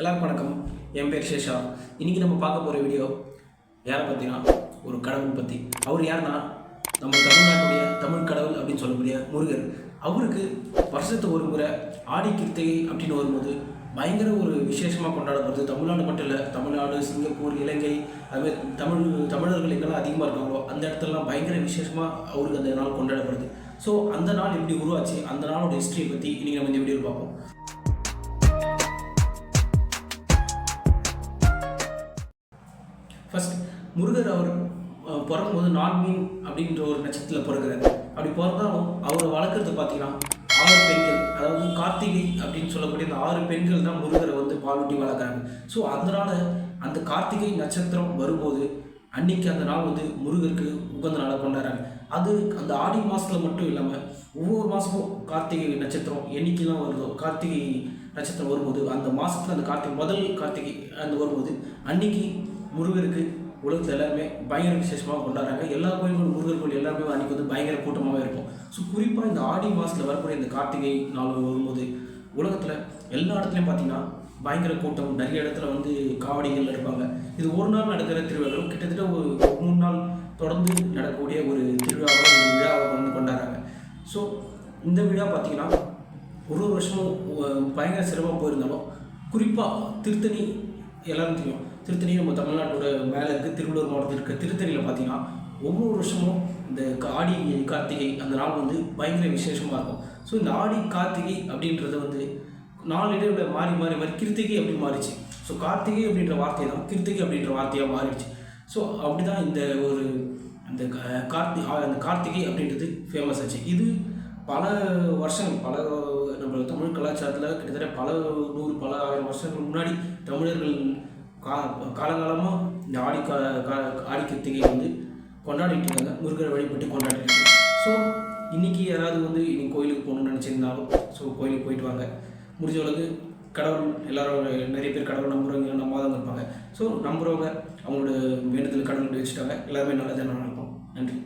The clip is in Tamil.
எல்லாருக்கும் வணக்கம். என் பேர் சேஷா. இன்றைக்கி நம்ம பார்க்க போகிற வீடியோ யாரை பற்றினா ஒரு கடவுள் பற்றி அவர் யாருன்னா நம்ம தமிழ்நாட்டுடைய தமிழ் கடவுள் அப்படின்னு சொல்லக்கூடிய முருகர். அவருக்கு வருஷத்துக்கு ஒரு முறை ஆடி கிருத்திகை அப்படின்னு வரும்போது பயங்கர ஒரு விசேஷமாக கொண்டாடப்படுது. தமிழ்நாடு மட்டும் இல்லை தமிழ்நாடு சிங்கப்பூர் இலங்கை அதுமாதிரி தமிழ் தமிழர்கள் எங்கெல்லாம் அதிகமாக இருக்காங்களோ அந்த இடத்துலலாம் பயங்கர விசேஷமாக அவருக்கு அந்த நாள் கொண்டாடப்படுது. ஸோ அந்த நாள் எப்படி உருவாச்சு? அந்த நாளோட ஹிஸ்ட்ரியை பற்றி இன்றைக்கி நம்ம இந்த வீடியோவில் பார்ப்போம். ஃபர்ஸ்ட் முருகர் அவர் அஹ், பிறக்கும்போது நான்மீன் அப்படின்ற ஒரு நட்சத்திரத்தில் பிறகுறாரு அப்படி பிறந்தாலும் அவரை வளர்க்குறது பார்த்தீங்கன்னா ஆறு பெண்கள் அதாவது கார்த்திகை அப்படின்னு சொல்லக்கூடிய அந்த ஆறு பெண்கள் தான் முருகரை வந்து பாலூட்டி வளர்க்குறாங்க. ஸோ அதனால் அந்த கார்த்திகை நட்சத்திரம் வரும்போது அன்னைக்கு அந்த நாள் வந்து முருகருக்கு உகந்த நாளை கொண்டாடுறாங்க. அது அந்த ஆடி மாதத்தில் மட்டும் இல்லாமல் ஒவ்வொரு மாதமும் கார்த்திகை நட்சத்திரம் என்னைக்கெல்லாம் வருதோ கார்த்திகை நட்சத்திரம் வரும்போது அந்த மாதத்துல அந்த கார்த்திகை முதல் கார்த்திகை அந்த வரும்போது அன்னைக்கு முருகருக்கு உலகத்தில் எல்லாருமே பயங்கர விசேஷமாக கொண்டாடுறாங்க. எல்லா கோயில்களும் முருகர் கோயில் எல்லாருமே அன்றைக்கி வந்து பயங்கர கூட்டமாகவே இருக்கும். ஸோ குறிப்பாக இந்த ஆடி மாதத்தில் வரக்கூடிய இந்த கார்த்திகை நாள் வரும்போது உலகத்தில் எல்லா இடத்துலையும் பார்த்தீங்கன்னா பயங்கர கூட்டம். நிறைய இடத்துல வந்து காவடிகள் இருப்பாங்க. இது ஒரு நாள் நடக்கிற திருவிழாவும் கிட்டத்தட்ட ஒரு மூணு நாள் தொடர்ந்து நடக்கக்கூடிய ஒரு திருவிழாவை ஒரு விழாவை வந்து கொண்டாடுறாங்க. ஸோ இந்த விழா பார்த்தீங்கன்னா ஒரு ஒரு வருஷமும் பயங்கர சிரமமாக போயிருந்தாலும் குறிப்பாக திருத்தணி எல்லாரும் தெரியும். திருத்தணி நம்ம தமிழ்நாட்டோட மேலே இருக்குது திருவள்ளூர் மாவட்டத்தில் இருக்க திருத்தணியில் பார்த்தீங்கன்னா ஒவ்வொரு வருஷமும் இந்த ஆடி கார்த்திகை அந்த நாள் வந்து பயங்கர விசேஷமாக இருக்கும். ஸோ இந்த ஆடி கார்த்திகை அப்படின்றது வந்து நாளடைவில் மாறி மாறி மாறி கிருத்திகை அப்படி மாறிச்சு ஸோ கார்த்திகை அப்படின்ற வார்த்தை தான் கிருத்திகை அப்படின்ற வார்த்தையாக மாறிடுச்சு. ஸோ அப்படி தான் இந்த ஒரு அந்த க- கார்த்தி ஆ, அந்த கார்த்திகை அப்படின்றது ஃபேமஸ் ஆச்சு. இது பல வருஷங்கள் பல நம்ம தமிழ் கலாச்சாரத்தில் கிட்டத்தட்ட பல நூறு பல ஆயிரம் வருஷங்களுக்கு முன்னாடி தமிழர்கள் கா காலங்காலமாக இந்த ஆடி கா ஆடி கிருத்திகை வந்து கொண்டாடிட்டு இருக்காங்க முருகரை வழிபட்டு கொண்டாடிட்டு இருக்காங்க ஸோ இன்றைக்கி யாராவது வந்து இன்னைக்கு கோயிலுக்கு போகணும்னு நினச்சிருந்தாலும் ஸோ கோயிலுக்கு போயிட்டு வாங்க. முடிஞ்ச அளவுக்கு கடவுள் எல்லாரும் நிறைய பேர் கடவுள் நம்புறவங்க நம்பாதவங்க இருப்பாங்க. ஸோ நம்புறவங்க அவங்களோட வேண்டுதல் கடவுள் வச்சுட்டாங்க. எல்லாருமே நல்லதாக நடக்கும். நன்றி.